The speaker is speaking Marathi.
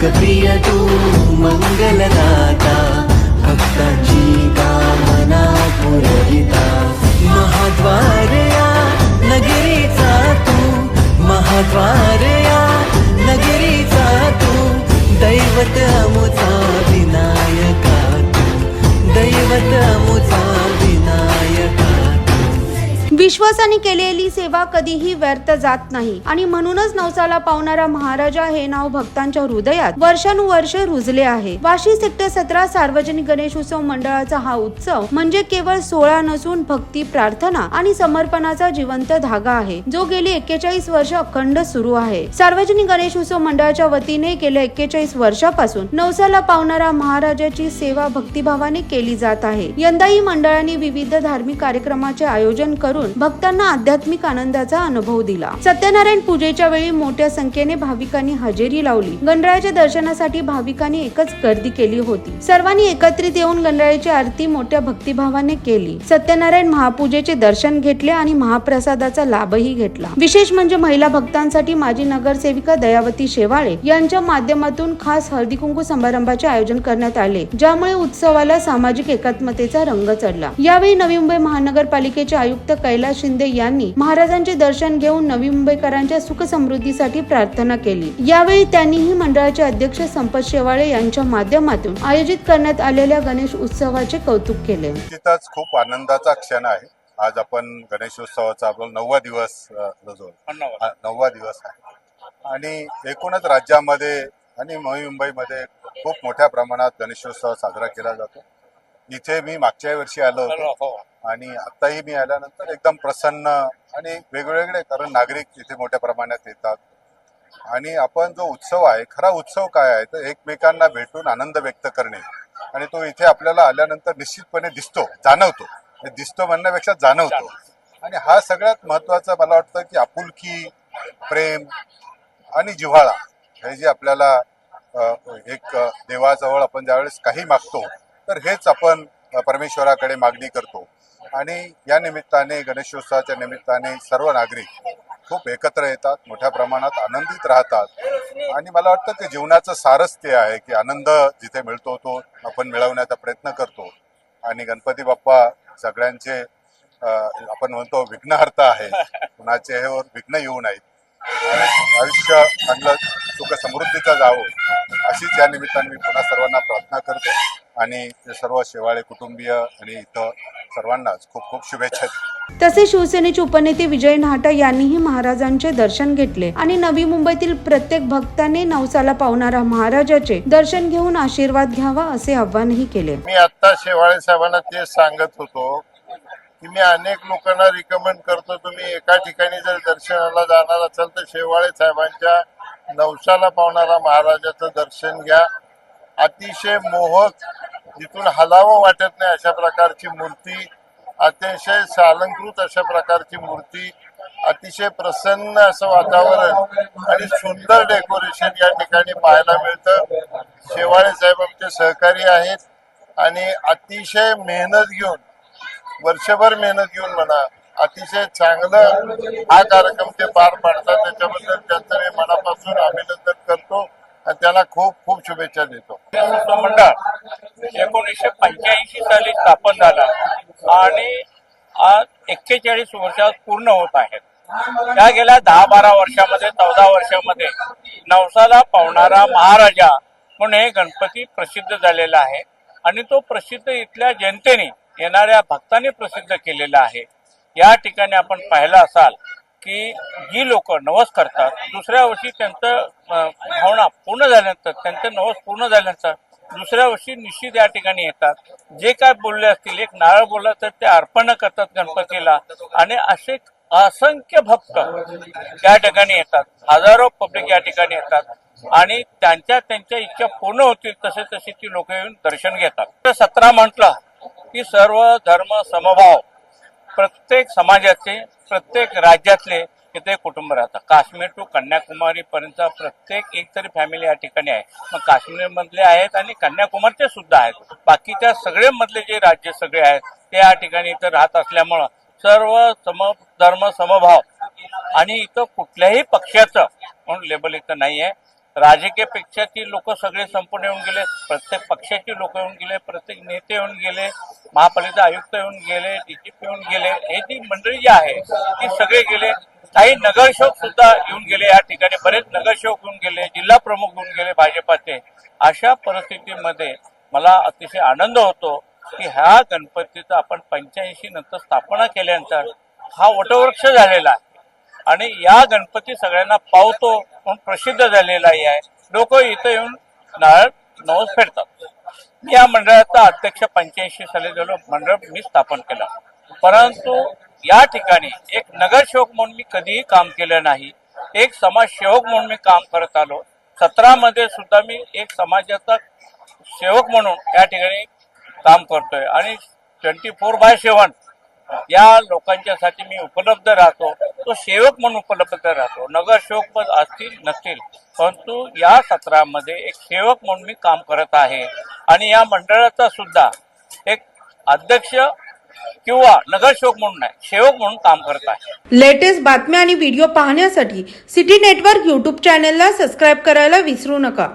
पालनहार प्रिय तू मंगलदाता भक्तांची कामना पुरविता. महाद्वारया नगरीचा तू महाद्वार विश्वासाने केलेली सेवा कधीही व्यर्थ जात नाही. आणि म्हणूनच नवसाला पावणारा महाराजा हे नाव भक्तांच्या हृदयात वर्षानुवर्ष रुजले आहे. वाशी सेक्टर सतरा सार्वजनिक गणेश उत्सव मंडळाचा हा उत्सव म्हणजे केवळ सोहळा नसून भक्ती प्रार्थना आणि समर्पणाचा जिवंत धागा आहे. जो गेली एक्केचाळीस वर्ष अखंड सुरू आहे. सार्वजनिक गणेश उत्सव मंडळाच्या वतीने गेल्या एक्केचाळीस वर्षापासून नवसाला पावणारा महाराजाची सेवा भक्तिभावाने केली जात आहे. यंदाही मंडळाने विविध धार्मिक कार्यक्रमाचे आयोजन करून भक्तांना आध्यात्मिक आनंदाचा अनुभव दिला. सत्यनारायण पूजेच्या वेळी मोठ्या संख्येने भाविकांनी हजेरी लावली. गणरायाच्या दर्शनासाठी भाविकांनी एकच गर्दी केली होती. सर्वांनी एकत्रित येऊन गणरायाची आरती मोठ्या भक्तिभावाने केली. सत्यनारायण महापूजेचे दर्शन घेतले आणि महाप्रसादाचा लाभही घेतला. विशेष म्हणजे महिला भक्तांसाठी माजी नगरसेविका दयावती शेवाळे यांच्या माध्यमातून खास हळदी कुंकू समारंभाचे आयोजन करण्यात आले ज्यामुळे उत्सवाला सामाजिक एकात्मतेचा रंग चढला. यावेळी नवी मुंबई महानगरपालिकेचे आयुक्त कैलास शिंदे यांनी महाराजांचे दर्शन घेऊन नवी मुंबईकरांच्या सुख समृद्धीसाठी प्रार्थना केली. यावेळी त्यांनीही मंडळाचे अध्यक्ष संपत शेवाळे यांच्या माध्यमातून आयोजित करण्यात आलेल्या गणेश उत्सवाचे कौतुक केले. तिथंच खूप आनंदाचा क्षण आहे. आज आपण गणेशोत्सवाचा आपण नववा दिवस हा, नववा दिवस आहे. आणि एकूणच राज्यामध्ये आणि नवी मुंबईमध्ये खूप मोठ्या प्रमाणात गणेशोत्सव साजरा केला जातो. इथे मी मागच्या वर्षी आलो होतो. आणि आताही मी आल्यानंतर एकदम प्रसन्न आणि वेगवेगळे कारण नागरिक इथे मोठ्या प्रमाणात येतात. आणि आपण जो उत्सव आहे खरा उत्सव काय आहे तर एकमेकांना भेटून आनंद व्यक्त करणे. आणि तो इथे आपल्याला आल्यानंतर निश्चितपणे दिसतो जाणवतो. दिसतो म्हणण्यापेक्षा जाणवतो. आणि हा सगळ्यात महत्त्वाचा मला वाटतं की आपुलकी प्रेम आणि जिव्हाळा हे जे आपल्याला एक देवाजवळ आपण ज्यावेळेस काही मागतो तर हेच आपण परमेश्वराकडे मागणी करतो. आणि या निमित्ताने गणेशोत्सवाच्या निमित्ताने सर्व नागरिक खूप एकत्र येतात मोठ्या प्रमाणात आनंदित राहतात. आणि मला वाटतं की जीवनाचं सारच ते आहे की आनंद जिथे मिळतो तो आपण मिळवण्याचा प्रयत्न करतो. आणि गणपती बाप्पा सगळ्यांचे आपण म्हणतो विघ्नहर्ता आहे. कुणाचे हे विघ्न येऊ नयेत. आयुष्य चांगलं सुख समृद्धीचं जावं अशीच या निमित्ताने मी पुन्हा सर्वांना प्रार्थना करतो. आणि सर्व शेवाळे कुटुंबीय आणि इथं सर्वांनाच खूप खूप शुभेच्छा. तसेच शिवसेनेचे उपनेते विजय नाहटा यांनीही महाराजांचे दर्शन घेतले. आणि नवी मुंबईतील प्रत्येक भक्ताने नवसाला पावणारा महाराजाचे दर्शन घेऊन आशीर्वाद घ्यावा असे आवाहनही केले. मी आता शेवाळे साहेबांना तेच सांगत होतो की मी अनेक लोकांना रिकमेंड करतो तुम्ही एका ठिकाणी जर दर्शनाला जाणार असाल तर शेवाळे साहेबांच्या नवसाला पावणारा महाराजाचं दर्शन घ्या. अतिशय मोहक जिथून हलावं वाटत नाही अशा प्रकारची मूर्ती अतिशय सालंकृत अशा प्रकारची मूर्ती अतिशय प्रसन्न असं वातावरण आणि सुंदर डेकोरेशन या ठिकाणी पाहायला मिळतं. शेवाळे साहेब आमचे सहकारी आहेत आणि अतिशय मेहनत घेऊन वर्षभर मेहनत घेऊन म्हणा अतिशय चांगलं हा कार्यक्रम ते पार पाडतात. त्याच्याबद्दल त्यांचं मी मनापासून अभिनंदन करतो आणि त्यांना खूप खूप शुभेच्छा देतो. मंडळ एकोणीसशे पंच्याऐंशी साली स्थापन झाला आणि आज एक्केचाळीस वर्षात पूर्ण होत आहेत त्या गेल्या दहा बारा वर्षामध्ये चौदा वर्षामध्ये नवसाला पावणारा महाराजा म्हणून हे गणपती प्रसिद्ध झालेला आहे. आणि तो प्रसिद्ध इथल्या जनतेने येणाऱ्या भक्तांनी प्रसिद्ध केलेला आहे. या ठिकाणी आपण पाहिलं असाल की जी लोक नवस करतात दुसऱ्या वर्षी त्यांचं भावना पूर्ण झाल्यानंतर त्यांचं नवस पूर्ण झाल्यानंतर दुसऱ्या वर्षी निश्चित या ठिकाणी येतात. जे काय बोलले असतील एक नारळ बोलला तर ते अर्पण करतात गणपतीला. आणि असे असंख्य भक्त त्या ठिकाणी येतात. हजारो पब्लिक या ठिकाणी येतात. आणि त्यांच्या त्यांच्या इच्छा पूर्ण होतील तसे तसे ती लोक येऊन दर्शन घेतात. सतरा म्हटलं की सर्व धर्म समभाव प्रत्येक समाजाचे प्रत्येक राज्यातले इथे कुटुंब राहतात काश्मीर टू कन्याकुमारी पर्यंत प्रत्येक एक तरी फॅमिली या ठिकाणी आहे. मग काश्मीरमधले आहेत आणि कन्याकुमारीचे सुद्धा आहेत. बाकीच्या सगळे मधले जे राज्य सगळे आहेत ते या ठिकाणी इथं राहत असल्यामुळं सर्व सम धर्म समभाव आणि इथं कुठल्याही पक्षाचं म्हणून लेबल इथं नाही आहे राजकीय पक्षाची लोक सगळे संपूर्ण येऊन गेले प्रत्येक पक्षाची लोक येऊन गेले प्रत्येक नेते येऊन गेले महापालिका आयुक्त येऊन गेले डीजीपी येऊन गेले हे जी मंडळी जी आहे ती सगळे गेले. काही नगरसेवक सुद्धा येऊन गेले या ठिकाणी. बरेच नगरसेवक येऊन गेले जिल्हा प्रमुख येऊन गेले भाजपाचे. अशा परिस्थितीमध्ये मला अतिशय आनंद होतो की ह्या गणपतीचं आपण पंच्याऐंशी नंतर स्थापना केल्यानंतर हा वटवृक्ष झालेला आहे. आणि या गणपती सगळ्यांना पावतो म्हणून प्रसिद्ध झालेलाही आहे. लोक इथं येऊन नारळ नवस फेडतात. मी या मंडळाचा अध्यक्ष पंच्याऐंशी साली झालो मंडळ मी स्थापन केलं. परंतु या ठिकाणी एक नगरसेवक म्हणून मी कधीही काम केलं नाही. एक समाजसेवक म्हणून मी काम करत आलो. सतरामध्ये सुद्धा मी एक समाजाचा सेवक म्हणून या ठिकाणी काम करतोय. आणि ट्वेंटी फोर बाय सेवन या लोकांच्यासाठी मी उपलब्ध राहतो. तो सेवक म्हणून उपलब्ध राहतो. नगरसेवक पद असतील नसतील परंतु या सत्रामध्ये एक सेवक म्हणून मी काम करत आहे. आणि या मंडळाचा सुद्धा एक अध्यक्ष किंवा नगरसेवक म्हणून नाही सेवक म्हणून काम करत आहे. लेटेस्ट बातम्या आणि व्हिडिओ पाहण्यासाठी सिटी नेटवर्क यूट्यूब चॅनेलला सबस्क्राईब करायला विसरू नका.